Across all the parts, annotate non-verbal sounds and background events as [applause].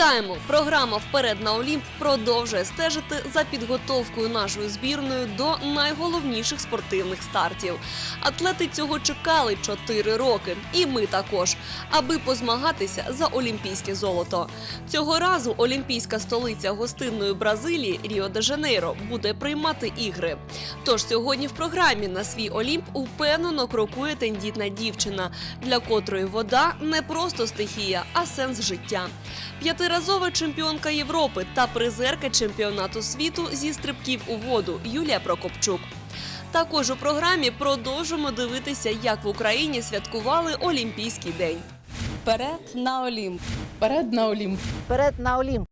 Вітаємо! Програма Вперед на Олімп продовжує стежити за підготовкою нашої збірної до найголовніших спортивних стартів. Атлети цього чекали 4 роки, і ми також, аби позмагатися за олімпійське золото. Цього разу олімпійська столиця гостинної Бразилії Ріо де Жанейро буде приймати ігри. Тож сьогодні в програмі на свій Олімп упевнено крокує тендітна дівчина, для котрої вода не просто стихія, а сенс життя. П'ятиразова чемпіонка Європи та призерка чемпіонату світу зі стрибків у воду Юлія Прокопчук. Також у програмі продовжимо дивитися, як в Україні святкували Олімпійський день. Перед на Олімп. Перед на Олімп. Перед на Олімп.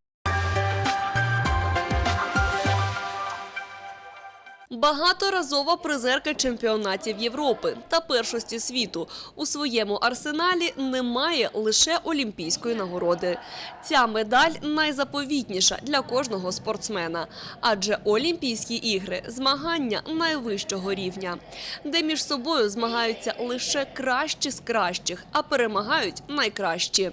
Багаторазова призерка чемпіонатів Європи та першості світу у своєму арсеналі немає лише олімпійської нагороди. Ця медаль найзаповітніша для кожного спортсмена, адже Олімпійські ігри змагання найвищого рівня, де між собою змагаються лише кращі з кращих, а перемагають найкращі.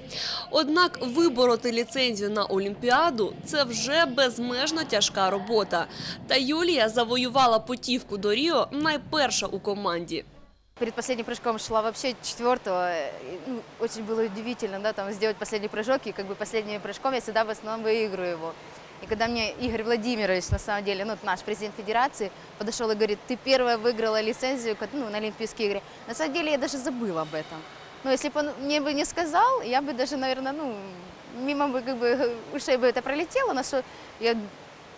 Однак вибороти ліцензію на Олімпіаду це вже безмежно тяжка робота. Та Юлія завоювала путівку до Ріо найперша у команді. Перед последним прыжком шла вообще четвертого. э, и, Ну, очень было удивительно, да, там сделать последний прыжок, и как бы последним прыжком я всегда в основном выигрываю его. И когда мне Игорь Владимирович, на самом деле, ну, наш президент федерации, подошел и говорит, ты первая выиграла лицензию ка- ну, на Олимпийские игры. На самом деле я даже забыла об этом. Но если бы он мне бы не сказал, я бы даже, наверное, ну, мимо бы как бы [laughs] ушей бы это пролетело, на что я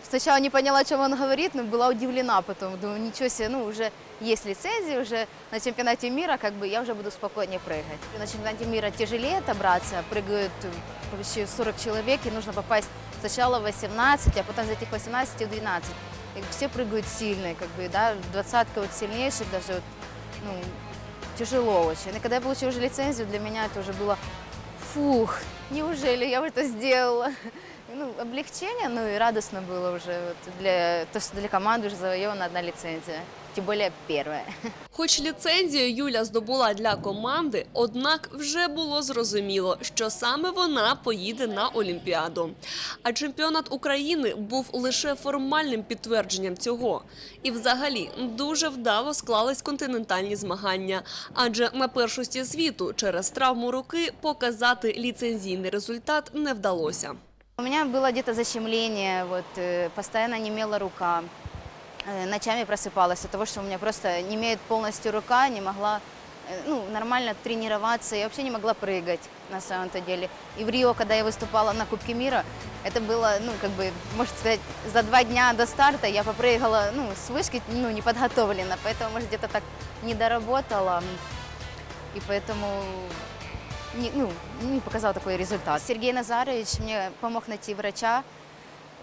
Сначала не поняла, о чем он говорит, но была удивлена потом. Думаю, ничего себе, ну уже есть лицензия, уже на чемпионате мира, как бы я уже буду спокойнее прыгать. На чемпионате мира тяжелее отобраться, прыгают э, почти 40 человек, и нужно попасть сначала в 18, а потом из этих 18 в 12. И все прыгают сильно, как бы, да, двадцатка вот сильнейших даже, вот, ну, тяжело очень. И когда я получила уже лицензию, для меня это уже было, фух, неужели я это сделала? Ну, облегчение, ну и радостно было уже вот для то, что для команды уже завоевана одна лицензия. Тем более первая. [laughs] Хоч ліцензію Юля здобула для команди, однак вже було зрозуміло, що саме вона поїде на Олімпіаду. А чемпіонат України був лише формальним підтвердженням цього. І взагалі дуже вдало склались континентальні змагання, адже на першості світу через травму руки показати ліцензійний результат не вдалося. У меня было где-то защемление, вот, э, постоянно немела рука. Э, Ночами просыпалась от того, что у меня просто не имеет полностью рука, не могла э, ну, нормально тренироваться, я вообще не могла прыгать на самом-то деле. И в Рио, когда я выступала на Кубке мира, это было, ну, как бы, можно сказать, за два дня до старта я попрыгала, ну, с вышки, ну, не подготовлена, поэтому, может, где-то так не доработала, и поэтому не, ну, не показал такой результат. Сергей Назарович мне помог найти врача.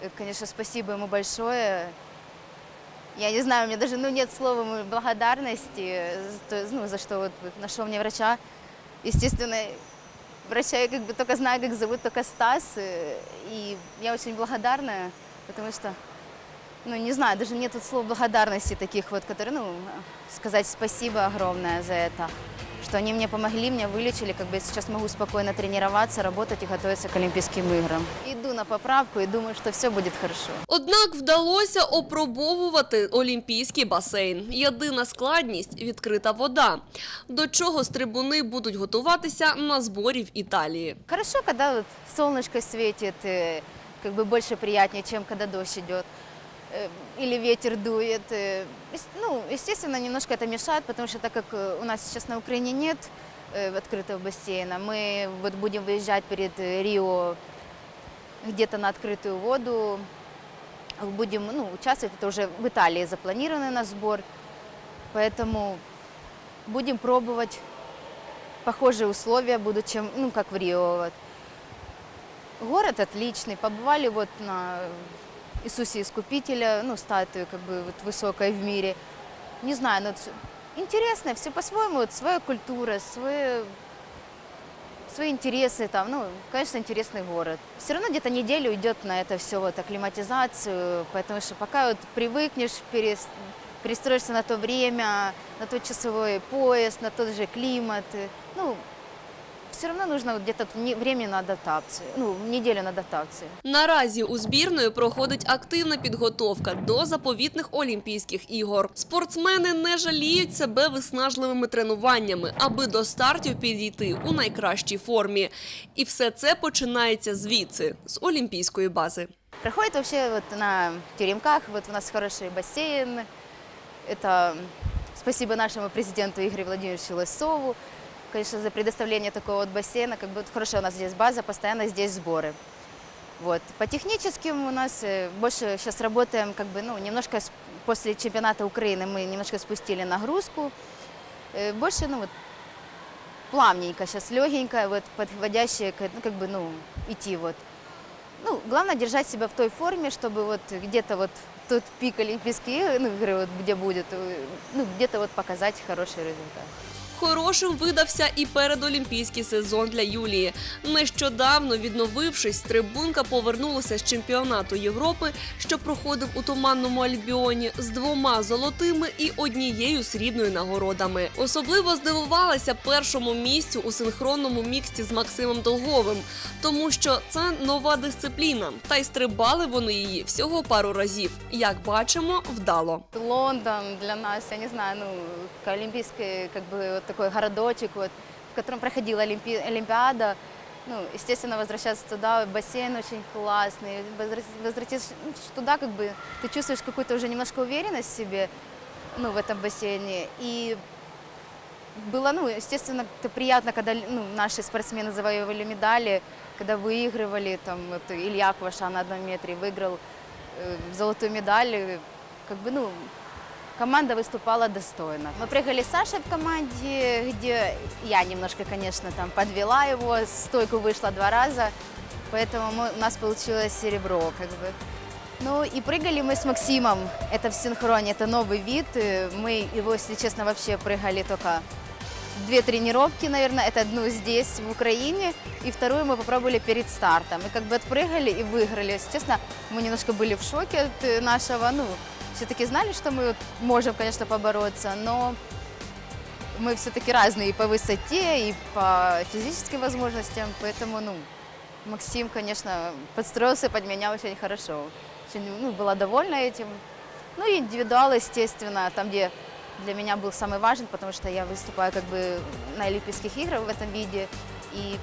Э, Конечно, спасибо ему большое. Я не знаю, у меня даже ну, нет слова ему благодарности, за, то- ну, за что вот, вот нашел мне врача. Естественно, врача я как бы только знаю, как зовут, только Стас. э, И я очень благодарна, потому что, ну, не знаю, даже нет тут слов благодарности таких вот, которые, ну, сказать спасибо огромное за это что они мне помогли, меня вылечили, как бы я сейчас могу спокойно тренироваться, работать и готовиться к Олимпийским играм. Иду на поправку и думаю, что все будет хорошо. Однак вдалося опробовувати олімпійський басейн. Єдина складність відкрита вода. До чого стрибуни будуть готуватися на зборі в Італії. Хорошо, когда вот солнышко светит, э, как бы больше приятнее, чем когда дождь идет э, Или ветер дует. э. Ну, естественно, немножко это мешает, потому что так как э, у нас сейчас на Украине нет э, открытого бассейна, мы вот будем выезжать перед э, Рио где-то на открытую воду, будем ну, участвовать, это уже в Италии запланировано на сбор, поэтому будем пробовать похожие условия будут, чем, ну, как в Рио. Вот. Город отличный, побывали вот на Иисусе Искупителя, ну, статую как бы вот высокой в мире. Не знаю, ну, это интересно, все по-своему, вот своя культура, свои, свои интересы там, ну, конечно, интересный город. Все равно где-то неделю идет на это все, вот, акклиматизацию, потому что пока вот привыкнешь, перес- перестроишься на то время, на тот часовой пояс, на тот же климат, ну, все равно нужно где-то время на адаптацию, ну, неделю на адаптацию. Наразі у збірної проходить активна підготовка до заповітних Олімпійських ігор. Спортсмени не жаліють себе виснажливими тренуваннями, аби до стартів підійти у найкращій формі. І все це починається звідси з олімпійської бази. Проходит вообще вот на теремках, вот у нас хороший бассейн. Это спасибо нашему президенту Игорю Владимировичу Лысову, конечно, за предоставление такого вот бассейна. Как бы вот хорошая у нас здесь база, постоянно здесь сборы. Вот. По техническим у нас э, больше сейчас работаем, как бы, ну, немножко после чемпионата Украины мы немножко спустили нагрузку. Э, Больше, ну, вот, плавненько, сейчас легенько, вот, подходящее, ну, как бы, ну, идти вот. Ну, главное держать себя в той форме, чтобы вот где-то вот тот пик Олимпийские ну, игры, вот, где будет, э, ну, где-то вот показать хороший результат. Хорошим видався і передолімпійський сезон для Юлії. Нещодавно, відновившись, трибунка повернулася з чемпіонату Європи, що проходив у туманному Альбіоні з двома золотими і однією срібною нагородами. Особливо здивувалася першому місцю у синхронному міксті з Максимом Долговим, тому що це нова дисципліна, та й стрибали вони її всього пару разів. Як бачимо, вдало. Лондон для нас, я не знаю, ну, бы, вот такой городочек, вот, в котором проходила Олимпи- Олимпиада. Ну, естественно, возвращаться туда, бассейн очень классный. Возврат- Возвратиться ну, туда, как бы, ты чувствуешь какую-то уже немножко уверенность в себе, ну, в этом бассейне. И было, ну, естественно, это приятно, когда ну, наши спортсмены завоевывали медали, когда выигрывали, там, вот Илья Кваша на одном метре выиграл э, золотую медаль, как бы, ну, команда выступала достойно. Мы прыгали с Сашей в команде, где я немножко, конечно, там подвела его, стойку вышла два раза, поэтому мы- у нас получилось серебро, как бы. Ну и прыгали мы с Максимом, это в синхроне, это новый вид, э, мы его, если честно, вообще прыгали только две тренировки, наверное, это одну здесь, в Украине, и вторую мы попробовали перед стартом. И как бы отпрыгали и выиграли. Если честно, мы немножко были в шоке от э, нашего, ну, все-таки знали, что мы вот можем, конечно, побороться, но мы все-таки разные и по высоте, и по физическим возможностям, поэтому, ну, Максим, конечно, подстроился под меня очень хорошо. Очень, ну, была довольна этим. Ну и индивидуал, естественно, там, где для меня был самый важен, потому что я выступаю как бы на Олимпийских играх в этом виде. И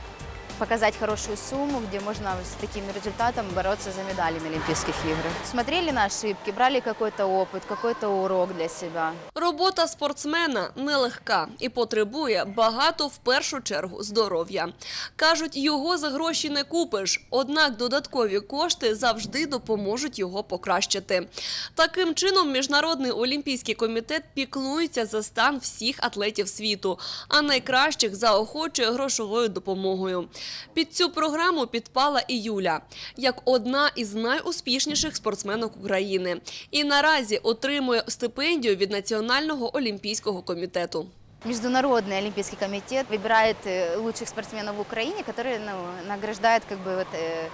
показать хорошую сумму, где можно с таким результатом бороться за медали на Олимпийских играх. Смотрели на ошибки, брали какой-то опыт, какой-то урок для себя. Робота спортсмена нелегка і потребує багато в першу чергу здоров'я. Кажуть, його за гроші не купиш, однак додаткові кошти завжди допоможуть його покращити. Таким чином, міжнародний олімпійський комітет піклується за стан всіх атлетів світу, а найкращих заохочує грошовою допомогою. Під цю програму підпала і Юля, як одна із найуспішніших спортсменок України, і наразі отримує стипендію від Національного олімпійського комітету. Международный Олимпийский комитет выбирает э, лучших спортсменов в Украине, которые ну, награждают как бы вот, э,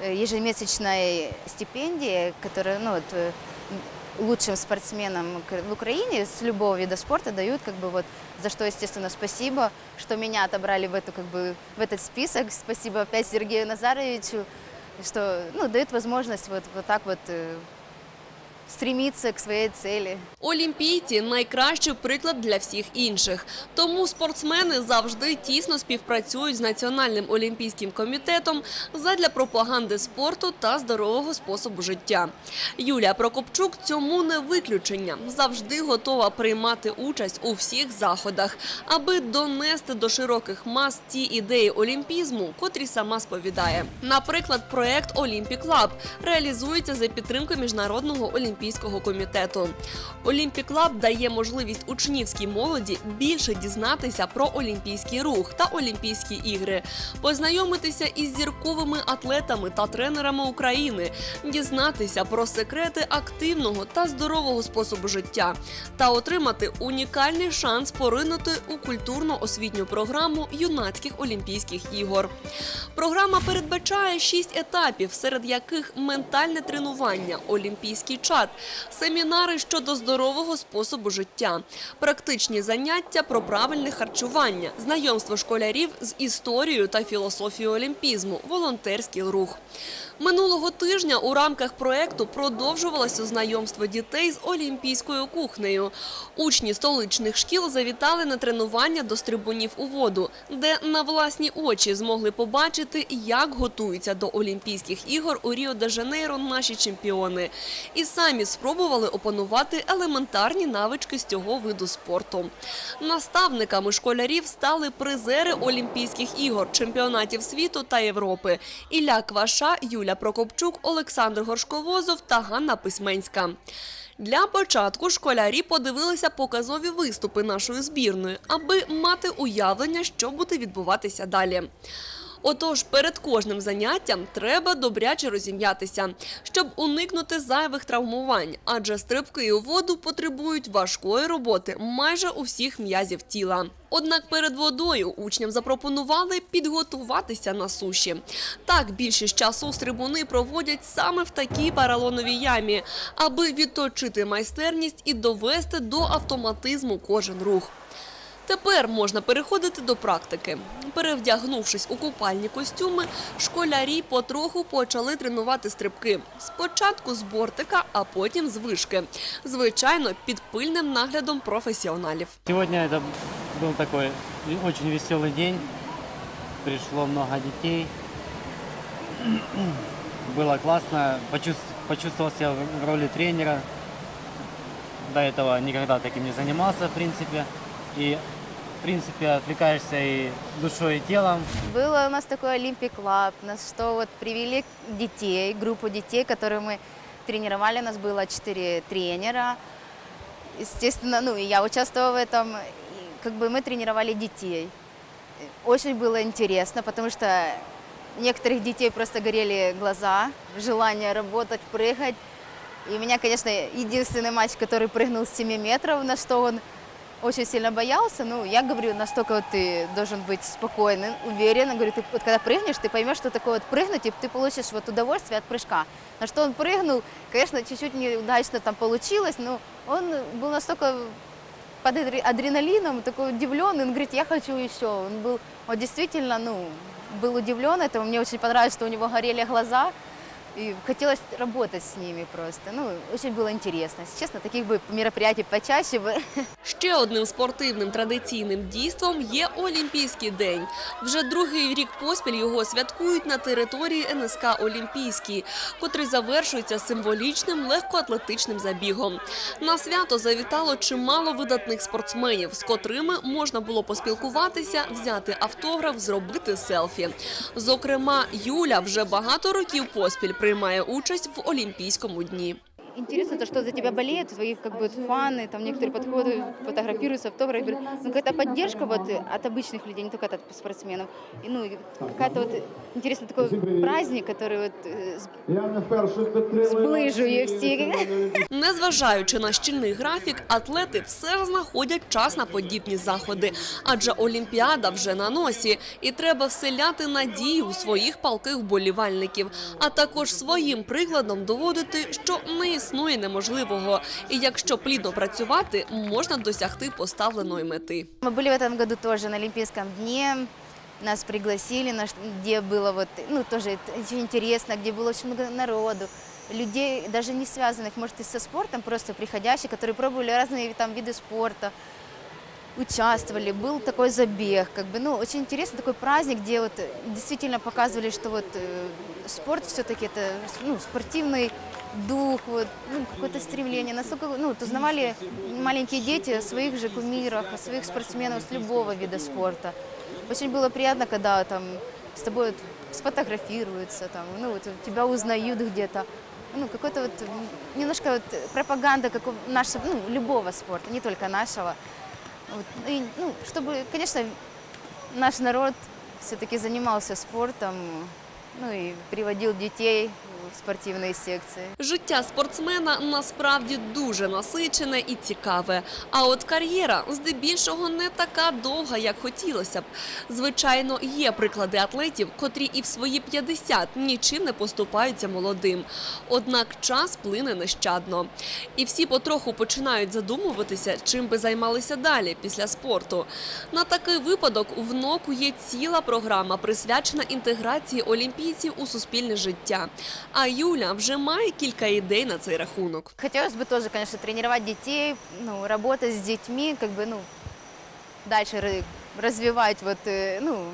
э, ежемесячной стипендией, которая ну, вот, э, лучшим спортсменам к- в Украине с любого вида спорта дают как бы вот за что, естественно, спасибо, что меня отобрали в эту как бы в этот список. Спасибо опять Сергею Назаровичу, что ну, дают возможность вот, вот так вот э, стремиться к своей цели. Олімпійці найкращий приклад для всіх інших. Тому спортсмени завжди тісно співпрацюють з Національним олімпійським комітетом задля пропаганди спорту та здорового способу життя. Юлія Прокопчук цьому не виключення. Завжди готова приймати участь у всіх заходах, аби донести до широких мас ті ідеї олімпізму, котрі сама сповідає. Наприклад, проект Олімпік Лаб реалізується за підтримки міжнародного олімпійського комітету. Олімпік Лаб дає можливість учнівській молоді більше дізнатися про олімпійський рух та Олімпійські ігри, познайомитися із зірковими атлетами та тренерами України, дізнатися про секрети активного та здорового способу життя та отримати унікальний шанс поринути у культурно-освітню програму юнацьких Олімпійських ігор. Програма передбачає шість етапів, серед яких ментальне тренування, олімпійський чат, свят, семінари щодо здорового способу життя, практичні заняття про правильне харчування, знайомство школярів з історією та філософією олімпізму, волонтерський рух. Минулого тижня у рамках проекту продовжувалося знайомство дітей з олімпійською кухнею. Учні столичних шкіл завітали на тренування до стрибунів у воду, де на власні очі змогли побачити, як готуються до Олімпійських ігор у Ріо-де-Жанейро наші чемпіони, і самі спробували опанувати елементарні навички з цього виду спорту. Наставниками школярів стали призери Олімпійських ігор, чемпіонатів світу та Європи Ілля Кваша, Юля Прокопчук, Олександр Горшковозов та Ганна Письменська. Для початку школярі подивилися показові виступи нашої збірної, аби мати уявлення, що буде відбуватися далі. Отож, перед кожним заняттям треба добряче розім'ятися, щоб уникнути зайвих травмувань, адже стрибки у воду потребують важкої роботи майже у всіх м'язів тіла. Однак перед водою учням запропонували підготуватися на суші. Так більшість часу стрибуни проводять саме в такій паралоновій ямі, аби відточити майстерність і довести до автоматизму кожен рух. Тепер можна переходити до практики. Перевдягнувшись у купальні костюми, школярі потроху почали тренувати стрибки. Спочатку з бортика, а потім з вишки. Звичайно, під пильним наглядом професіоналів. Сегодня это был такой очень веселый день. Пришло много детей. [clears throat] Было классно. Почувств- Почувствовал себя в роли тренера. До этого никогда таким не занимался, в принципе. И, в принципе, отвлекаешься и душой, и телом. Было у нас такой Олимпик Клаб, нас что вот привели детей, группу детей, которые мы тренировали, у нас было четыре тренера. Естественно, ну и я участвовала в этом, и как бы мы тренировали детей. Очень было интересно, потому что некоторых детей просто горели глаза, желание работать, прыгать. И у меня, конечно, единственный мальчик, который прыгнул с 7 метров, на что он очень сильно боялся. Ну, я говорю, настолько вот ты должен быть спокойным, уверен. Говорю, ты вот когда прыгнешь, ты поймешь, что такое вот прыгнуть, и ты получишь вот удовольствие от прыжка. На что он прыгнул, конечно, чуть-чуть неудачно там получилось, но он был настолько под адре- адреналином, такой удивленный, он говорит, я хочу еще. Он был, вот действительно, ну, был удивлен этому, мне очень понравилось, что у него горели глаза, и хотелось работать с ними просто. Ну, очень было интересно. Если честно, таких бы мероприятий почаще бы. [laughs] Ще одним спортивним традиційним дійством є Олімпійський день. Вже другий рік поспіль його святкують на території НСК Олімпійський, котрий завершується символічним легкоатлетичним забігом. На свято завітало чимало видатних спортсменів, з котрими можна було поспілкуватися, взяти автограф, зробити селфі. Зокрема, Юля вже багато років поспіль приймає участь в Олімпійському дні Интересно, то, что за тебя болеют, твои как бы фаны, там некоторые подходят, фотографируются, автограф, берут. ну какая-то поддержка вот от обычных людей, не только от спортсменов. И, ну, и какая-то вот интересный такой праздник, который вот э, с- Я не вперше підтримую. Зближує всіх. Незважаючи на щільний графік, атлети все ж знаходять час на подібні заходи, адже Олімпіада вже на носі, і треба вселяти надію у своїх палких вболівальників, а також своїм прикладом доводити, що не існує неможливого, і якщо плідно працювати, можна досягти поставленої мети. Мы были в этом году тоже на Олимпийском дне. Нас пригласили, на ш- где было вот, ну, тоже это очень интересно, где было очень много народу, людей, даже не связанных, может, и со спортом, просто приходящих, которые пробовали разные там виды спорта, участвовали. Был такой забег, как бы, ну, очень интересный такой праздник, где вот э, действительно показывали, что вот э, спорт все-таки это, ну, спортивный дух, вот, ну, какое-то стремление. Настолько, ну, вот узнавали маленькие дети своих же кумирах, своих спортсменах с любого вида спорта. Очень было приятно, когда там с тобой вот сфотографируются, там, ну, вот тебя узнают где-то. Ну, какой-то вот немножко вот пропаганда как у нашего, ну, любого спорта, не только нашего. Вот, и, ну, чтобы, конечно, наш народ все-таки занимался спортом, ну и приводил детей в секции. Життя спортсмена насправді дуже насичене і цікаве. А от кар'єра здебільшого не така довга, як хотілося б. Звичайно, є приклади атлетів, котрі і в свої 50 нічим не поступаються молодим. Однак час плине нещадно. І всі потроху починають задумуватися, чим би займалися далі після спорту. На такий випадок в НОКу є ціла програма, присвячена інтеграції олімпійців у суспільне життя. А Юля вже має кілька ідей на цей рахунок. Хотелось бы тоже, конечно, тренировать детей, ну, работать с детьми, как бы, ну, дальше ра- развивать вот, э, ну,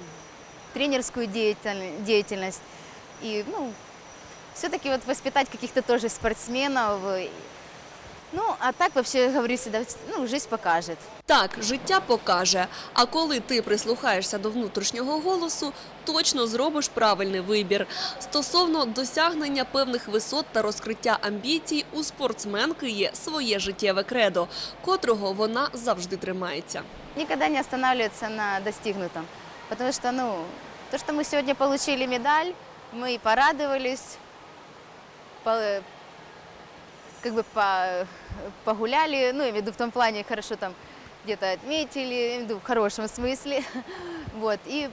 тренерскую деятель- деятельность. И, ну, все-таки вот воспитать каких-то тоже спортсменов. Ну, а так вообще, говорю всегда, ну, жизнь покажет. Так, життя покаже. А коли ти прислухаєшся до внутрішнього голосу, точно зробиш правильний вибір. Стосовно досягнення певних висот та розкриття амбіцій, у спортсменки є своє життєве кредо, котрого вона завжди тримається. Никогда не останавливаться на достигнутом. Потому что, ну, то, что мы сегодня получили медаль, мы и порадовались, по- как бы по- погуляли, ну, я имею в виду в том плане, хорошо там где-то отметили, я имею в виду в хорошем смысле, [laughs] вот, и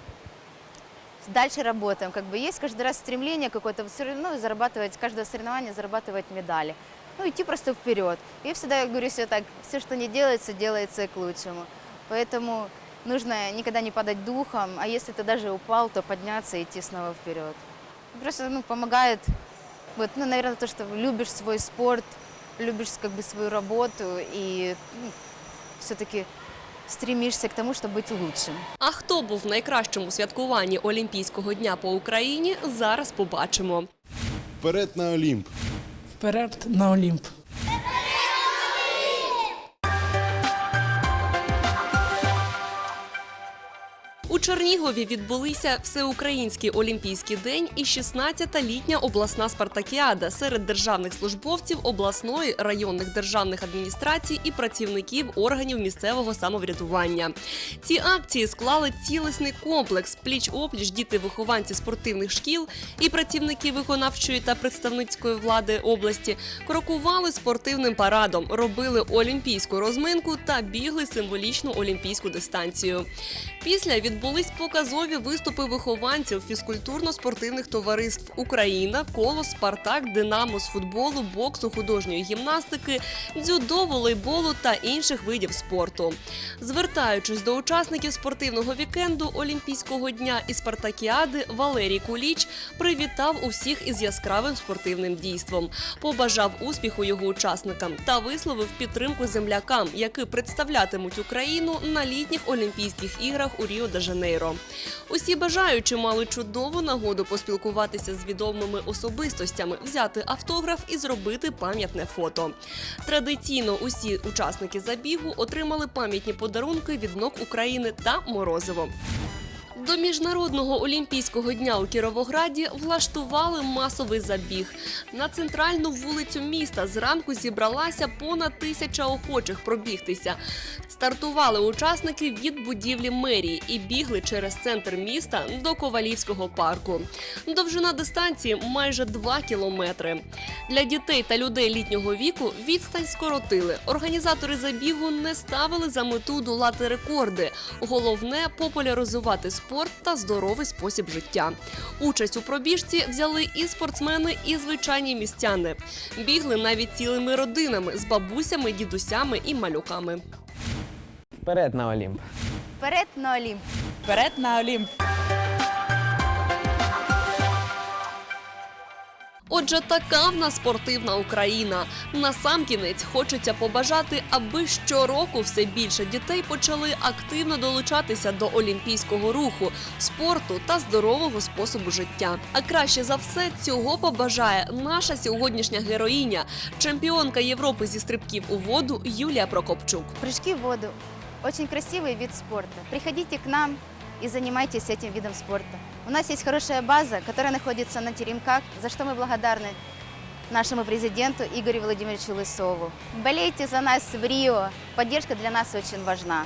дальше работаем, как бы есть каждый раз стремление какое-то, все равно зарабатывать, каждое соревнование зарабатывать медали, ну, идти просто вперед. Я всегда говорю себе так, все, что не делается, делается и к лучшему. Поэтому нужно никогда не падать духом, а если ты даже упал, то подняться и идти снова вперед. Просто ну, помогает, вот, ну, наверное, то, что любишь свой спорт, любишь как бы свою работу и все-таки стремишься к тому, чтобы быть лучшим. А хто був найкращим у святкуванні Олімпійського дня по Україні, зараз побачимо. Вперед на Олімп! Вперед на Олімп. Чернігові відбулися Всеукраїнський олімпійський день і 16-та літня обласна спартакіада серед державних службовців обласної районних державних адміністрацій і працівників органів місцевого самоврядування. Ці акції склали цілісний комплекс пліч-опліч діти-вихованці спортивних шкіл і працівники виконавчої та представницької влади області крокували спортивним парадом, робили олімпійську розминку та бігли символічну олімпійську дистанцію. Після відбулись показові виступи вихованців фізкультурно-спортивних товариств Україна, Колос, Спартак, Динамо з футболу, боксу, художньої гімнастики, дзюдо, волейболу та інших видів спорту. Звертаючись до учасників спортивного вікенду Олімпійського дня і Спартакіади, Валерій Куліч привітав усіх із яскравим спортивним дійством, побажав успіху його учасникам та висловив підтримку землякам, які представлятимуть Україну на літніх Олімпійських іграх у Ріо де Жанейро. Усі бажаючі мали чудову нагоду поспілкуватися з відомими особистостями, взяти автограф і зробити пам'ятне фото. Традиційно усі учасники забігу отримали пам'ятні подарунки від НОК України та морозиво. До міжнародного олімпійського дня у Кіровограді влаштували масовий забіг. На центральну вулицю міста зранку зібралася понад тисяча охочих пробігтися. Стартували учасники від будівлі мерії і бігли через центр міста до Ковалівського парку. Довжина дистанції майже 2 кілометри. Для дітей та людей літнього віку відстань скоротили. Організатори забігу не ставили за мету долати рекорди. Головне популяризувати спорт та здоровий спосіб життя. Участь у пробіжці взяли і спортсмени, і звичайні містяни. Бігли навіть цілими родинами з бабусями, дідусями і малюками. Вперед на Олімп. Вперед на Олімп! Вперед на Олімп. Отже, така в нас спортивна Україна. Насамкінець хочеться побажати, аби щороку все більше дітей почали активно долучатися до олімпійського руху, спорту та здорового способу життя. А краще за все цього побажає наша сьогоднішня героїня, чемпіонка Європи зі стрибків у воду Юлія Прокопчук. Прыжки в воду – очень красивый вид спорта. Приходите к нам и занимайтесь этим видом спорта. У нас есть хорошая база, которая находится на Теремках, за что мы благодарны нашему президенту Игорю Владимировичу Лысову. Болейте за нас в Рио. Поддержка для нас очень важна.